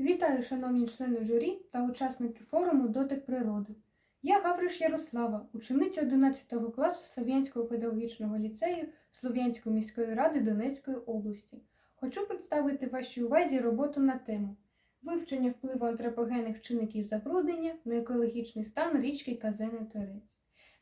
Вітаю, шановні члени журі та учасники форуму Дотик природи. Я Гавриш Ярослава, учениця 11 класу Слов'янського педагогічного ліцею Слов'янської міської ради Донецької області. Хочу представити вашій увазі роботу на тему вивчення впливу антропогенних чинників забруднення на екологічний стан річки Казени Торець.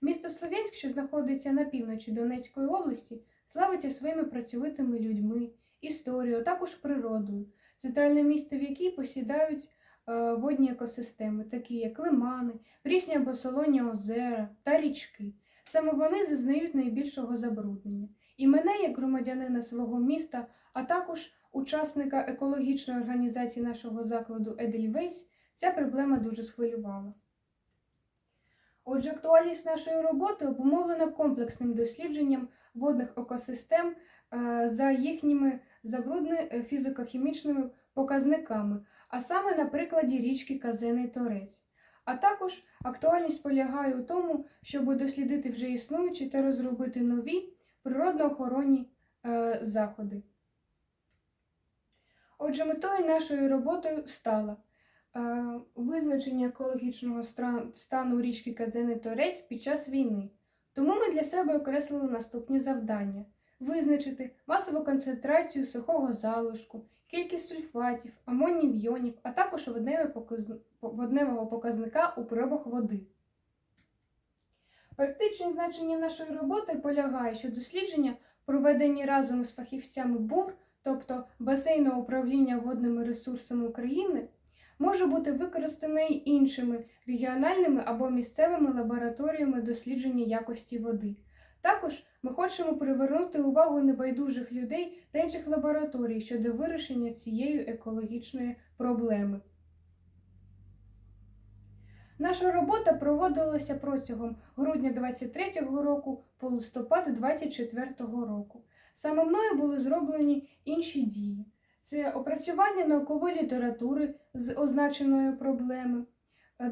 Місто Слов'янськ, що знаходиться на півночі Донецької області, славиться своїми працьовитими людьми, історією, а також природою центральне місто, в якій посідають е, водні екосистеми, такі як лимани, прісні або солоні озера та річки. Саме вони зазнають найбільшого забруднення. І мене, як громадянина свого міста, а також учасника екологічної організації нашого закладу Едельвейс, ця проблема дуже схвилювала. Отже, актуальність нашої роботи обумовлена комплексним дослідженням водних екосистем е, за їхніми забрудненими фізико-хімічними показниками, а саме на прикладі річки Казений Торець. А також актуальність полягає у тому, щоб дослідити вже існуючі та розробити нові природно-охоронні е, заходи. Отже, метою нашої роботи стало е, визначення екологічного стану річки Казений Торець під час війни. Тому ми для себе окреслили наступні завдання: визначити масову концентрацію сухого залишку, кількість сульфатів, амонів йонів, а також водневого показника у пробах води. Практичне значення нашої роботи полягає, що дослідження, проведені разом із фахівцями БУР, тобто басейного управління водними ресурсами України, може бути використане й іншими регіональними або місцевими лабораторіями дослідження якості води. Також ми хочемо привернути увагу небайдужих людей та інших лабораторій щодо вирішення цієї екологічної проблеми. Наша робота проводилася протягом грудня 23-го року по листопад 24-го року. Саме мною були зроблені інші дії: це опрацювання наукової літератури з означеної проблеми.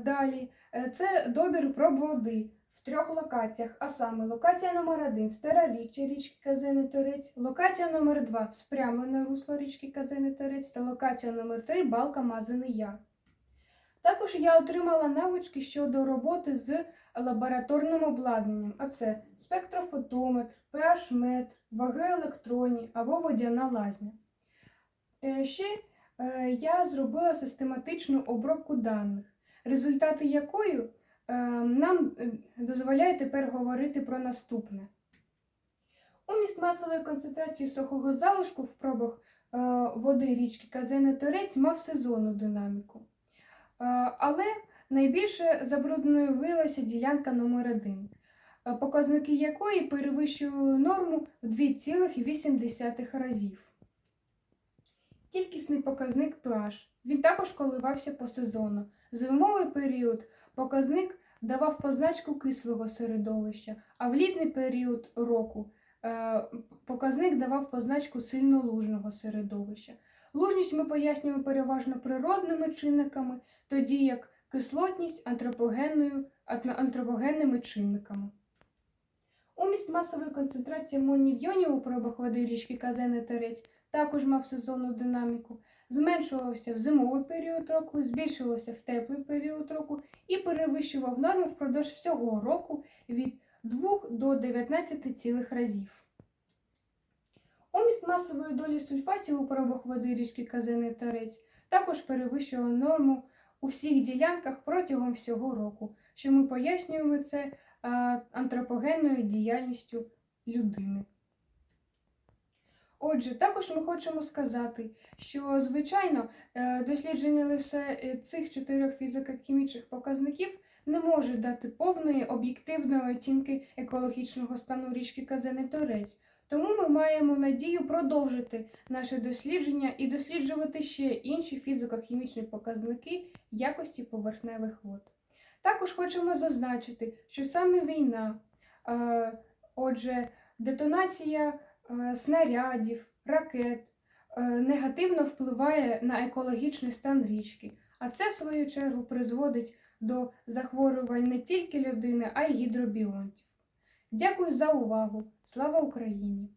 Далі е, це добір проб води трьох локаціях, а саме локація номер 1 Староріччя річки Казини Торець, локація номер 2 спрямлене русло річки Казини Торець та локація номер 3 Балка Мазаний Яр. Також я отримала навички щодо роботи з лабораторним обладнанням, а це спектрофотометр, pH-метр, ваги електронні або водяна лазня. Е, Ще е, я зробила систематичну обробку даних, результати якої нам е, дозволяє тепер говорити про наступне. Уміст масової концентрації сухого залишку в пробах е, води річки Казени Торець мав сезонну динаміку. Е, Але найбільше забрудненою виявилася ділянка номер 1 показники якої перевищували норму в 2,8 разів. Кількісний показник pH. Він також коливався по сезону. Зимовий період показник давав позначку кислого середовища, а в літній період року е, показник давав позначку сильно лужного середовища. Лужність ми пояснюємо переважно природними чинниками, тоді як кислотність антропогенними чинниками. Уміст масової концентрації амонів йонів у пробах води річки Казени Терець також мав сезонну динаміку, зменшувався в зимовий період року, збільшувався в теплий період року і перевищував норму впродовж всього року від 2 до 19 цілих разів. Уміст масової долі сульфатів у пробах води річки Казини Терець також перевищував норму у всіх ділянках протягом всього року, що ми пояснюємо це антропогенною діяльністю людини. Отже, також ми хочемо сказати, що, звичайно, е, дослідження лише е, цих чотирьох фізико-хімічних показників не може дати повної об'єктивної оцінки екологічного стану річки Казани Торець. Тому ми маємо надію продовжити наше дослідження і досліджувати ще інші фізико-хімічні показники якості поверхневих вод. Також хочемо зазначити, що саме війна, отже, детонація снарядів, ракет е, негативно впливає на екологічний стан річки, а це, в свою чергу, призводить до захворювань не тільки людини, а й гідробіонтів. Дякую за увагу! Слава Україні!